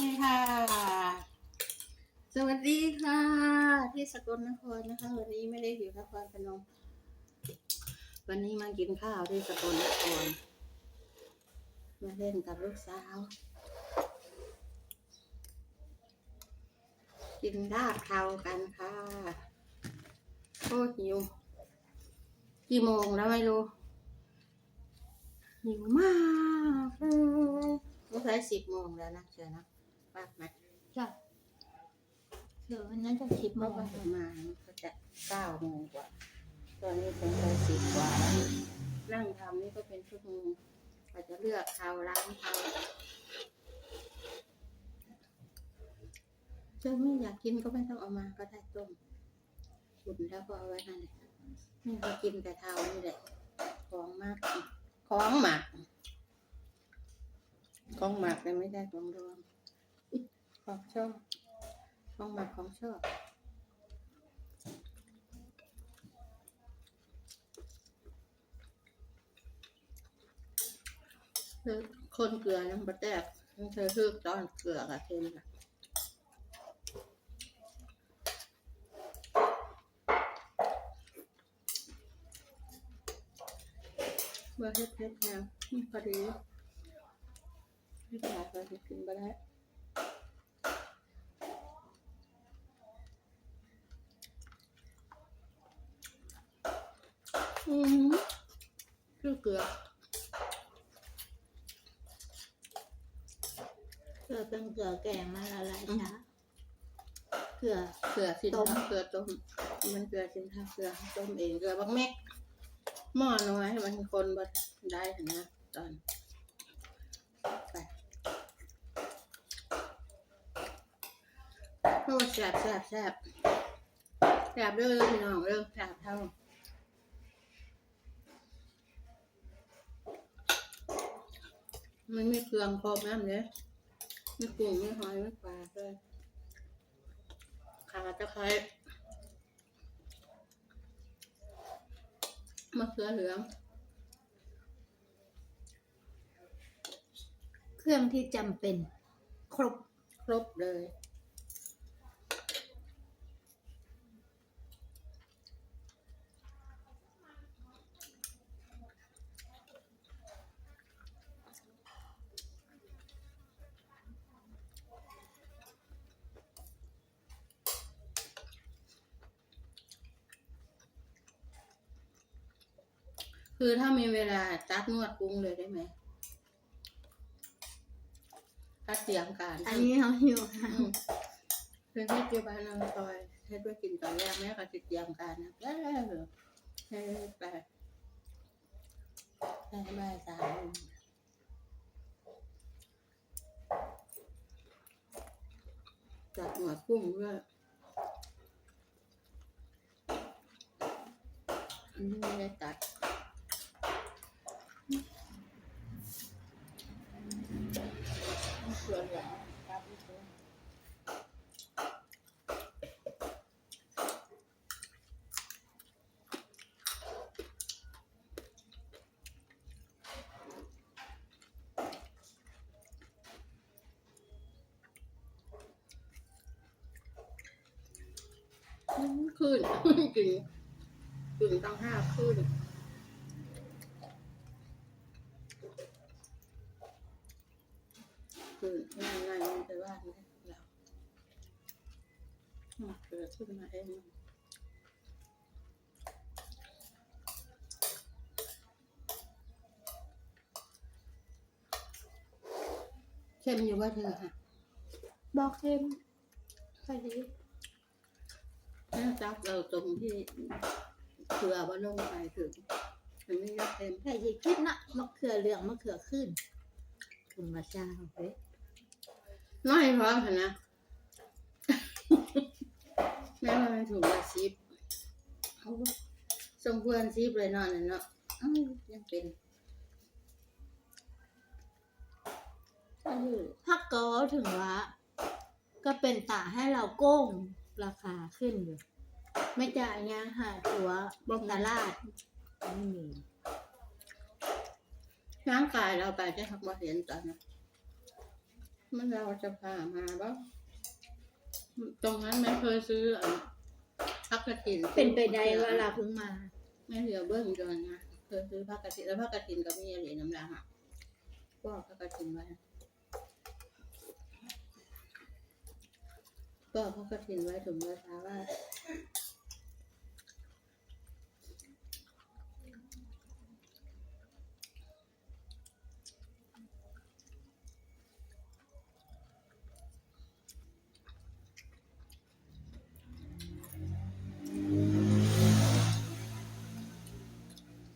นี่ค่ะ สวัสดีค่ะ ที่สกลนครนะคะ วันนี้ไม่ได้อยู่นครพนม วันนี้มากินข้าวที่สกลนคร มาเล่นกับลูกสาว กินลาบเทากันค่ะโคตรหิวกี่โมงแล้วไม่รู้หิวมากเลยสงสัยสิบโมงแล้วนะเชียวนะ ป้าไหมจ้ะเดี๋ยววันนั้นจะคิดเมื่มาอวานประมาณก็จะเก้าโมงกว่า ตอนนี้เป็นไปสิบกว่า นั่งทำนี่ก็เป็นชั่วโมงอาจจะเลือกเทาร้านเทาเจ้าไม่อยากกินก็ไม่ต้องเอามาก็ได้ต้มอุ่นแล้วก็เอาไว้นั่นแหละนี่ก็กินแต่เทานี่แหละ ของมาก ของหมัก ของหมักแต่ไม่ได้ของรวม ของชอบของหมักของชอบคนเกลือยังบะแตกเคยคือตอนเกลือกับเค็มค่ะเบอร์เฮ็ดเฮ็ดแนวนี่พอดีไม่ขาดก็จะกินไปได้ อืมคือเกลือเกลือเป็นเกลือแกงมาละลายช้าเกลือ เกลือสินต้ม เกลือต้ม มันเกลือสินทาเกลือต้มเองเกลือบางเม็กหม้อน้อยมันคนบ่ได้เห็นนะตอนไปโอ้แซ่บแซ่บแซ่บแซ่บเด้อพี่น้องเด้อแซ่บเท่า มันไม่เครื่องครบน้ำเลยไม่กุ้งไม่หอยไม่ปลาเลยขาตะไคร้มะเขือเหลือง เครื่องที่จำเป็น ครบ ครบเลย คือถ้ามีเวลาตัดนวดกุ้งเลยได้ไหมตัดเสียงการอันนี้เขาหิวค่ะอืมคือที่เจียวบานนางซอยให้ด้วยกินตอนแรกแม่ก็ติดเตรียมการนะแล้วเหรอให้ไปให้บ่ายสามจัดหนวดกุ้งด้วยอันนี้ไม่ได้ตัดส่วนใหญ่ตัดไม่ถึง อืม ขึ้นกึ่งกึ่งตั้งห้าขึ้นขึ้นง่ายง่ายมันไปว่าไม่ได้เราเกิดขึ้นมาเองเข้มอยู่ว่าเธอค่ะ บอกเค็มใส่ดี แม่จับเราตรงที่เผื่อว่าลงไปถึงมันไม่ยากเต็มใส่ดีคิดนะมะเขือเหลืองมะเขือขึ้นคุณมาจ้าเว้ยน้อยพร้อมนะแม่ว่ามันถูกละชิปเขาว่าสมควรชิปเลยนอนน่ะเนาะยังเป็นถ้าเก็ถึงว่าก็เป็นตาให้เราโก้ง ราคาขึ้นอยู่ ไม่จ่ายงานหาตัวบนตลาดไม่มีร่างกายเราไปจะทักว่าเห็นตอนนั้นมันเราจะพามาบ้างตรงนั้นไม่เคยซื้ออะพักกระถินเป็นไปได้ว่าเราเพิ่งมาไม่เหลือเบิ้งจนนะเคยซื้อพักกระถินแล้วพักกระถินกับมีเหรียญน้ำรังอะก็พักกระถินไว้ ก็พักกฐินไว้ถึงเวลาว่า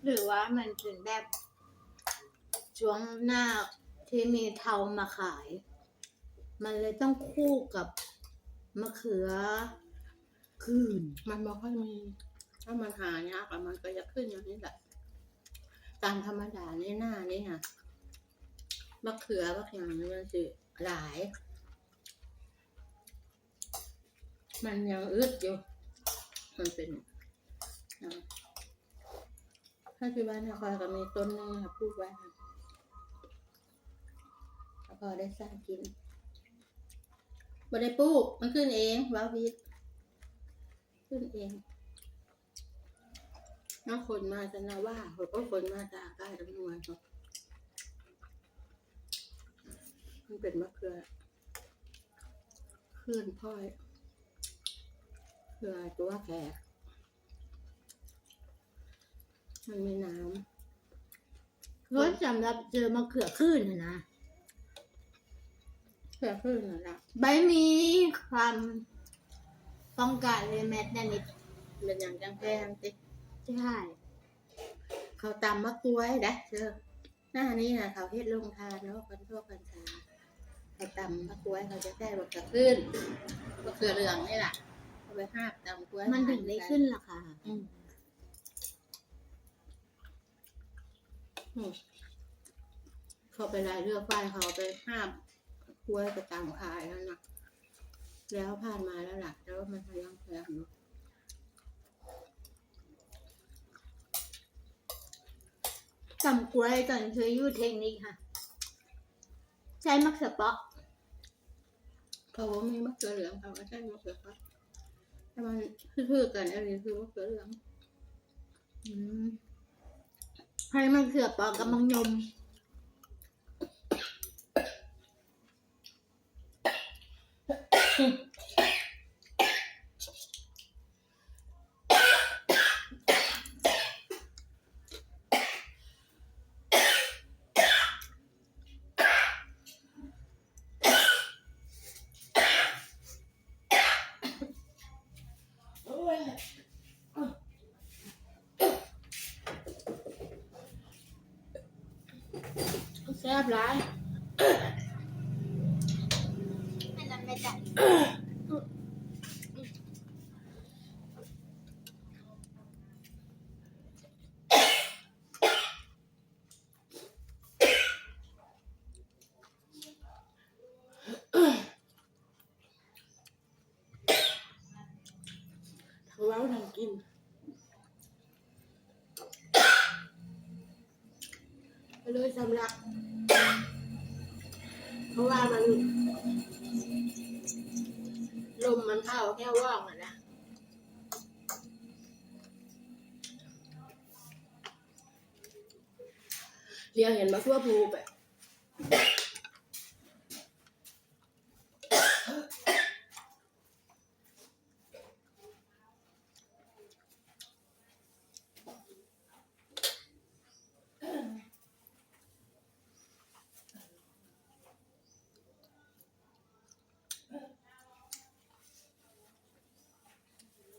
หรือว่ามันเป็นแบบช่วงหน้าที่มีเทามาขาย มันเลยต้องคู่กับ มะเขือคืนมันบอกค่อยมี ถ้ามันหายากอะมันก็จะขึ้นอย่างนี้แหละตามธรรมดาในหน้านี่ค่ะมะเขือมะขามนี่มันสิหลาย มันยังอึดอยู่ มันเป็นอ่าถ้าที่บ้านนครก็มีต้นหนึงค่ะปลูกไว้ค่ะแล้วก็ได้สร้างกิน บ่ได้ปลูกมันขึ้นเองว้าวพีขึ้นเองน้องคนมาจะนาว่าเขาก็คนมาจากใกล้ตำรวจเขามันเป็นมะเขือเคลื่อนพ่อยเขือตัวแขกมันมีน้เพราะสำหรับเจอมะเขือคืนน่ะนะ เขือขึ้นน่ะนะใบมีความป้องกันเลยแมทนันนิดเป็นอย่างจังแพงติใช่เขาตำมะกล้วยนะเจอหน้านี้นะเขาเฮ็ดลงทานเนาะคนทั่วกันชาเขาตำมะกล้วยเขาจะแค่มะเขือขึ้นมะเขือเหลืองนี่แหละเอาไปห้าบตำกล้วยมันถึงได้ขึ้นราคาอืมอืมเขาไปรายเรือไฟเขาไปห้ามก ล้วยไปตามขายแล้วนะแล้วผ่านมาแล้วล่ะแล้วมันยังแพงอยู่ตำกล้วยตอนเคยอยู่เทคนิคค่ะ ใช้มะเขือเปราะเขาบอกมีมะเขือเหลืองเขาก็ใช่มะเขือฟักแต่มันคือๆกันอันนี้คือมะเขือเหลืองอืมให้มะเขือเปราะกับมังยม แซ่บร้ายไม่จำไม่ได้ทั้งเว้าทั้งกินไปเลยสำลัก เพราะว่ามันลมมันเข้าแค่ว่องอะนะเรียงเห็นมาทั่วภูไป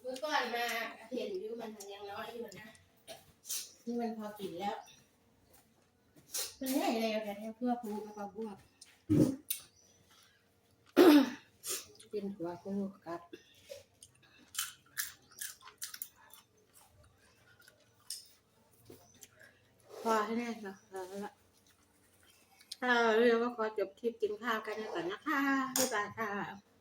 มื่อก่อนมาเห็นอยู่มันยังน้อยอยู่นะ นี่มันพอกินแล้ว มันใหญ่เลยแต่เนี่เพื่อปูกับปลาบวกกินหัวปูกับพอให้แน่นะเอาละถ้าเราก็ขอจบคลิปกินข้าวกันก่อนนะคะบ๊ายบายค่ะ